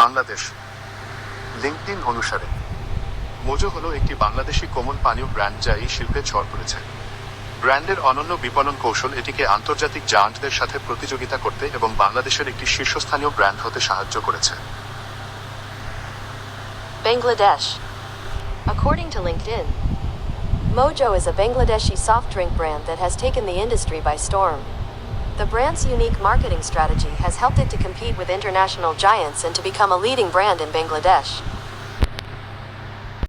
Bangladesh LinkedIn অনুসারে Mojo হলো একটি বাংলাদেশি কোমল পানীয় ব্র্যান্ড যা এই শিল্পে ঝড় তুলেছে ব্র্যান্ডের অনন্য বিপণন কৌশল এটিকে আন্তর্জাতিক জায়ান্টদের সাথে প্রতিযোগিতা করতে এবং বাংলাদেশের একটি শীর্ষস্থানীয় ব্র্যান্ড হতে সাহায্য করেছে Bangladesh. According to LinkedIn, Mojo is a Bangladeshi soft drink brand that has taken the industry by storm. The brand's unique marketing strategy has helped it to compete with international giants and to become a leading brand in Bangladesh.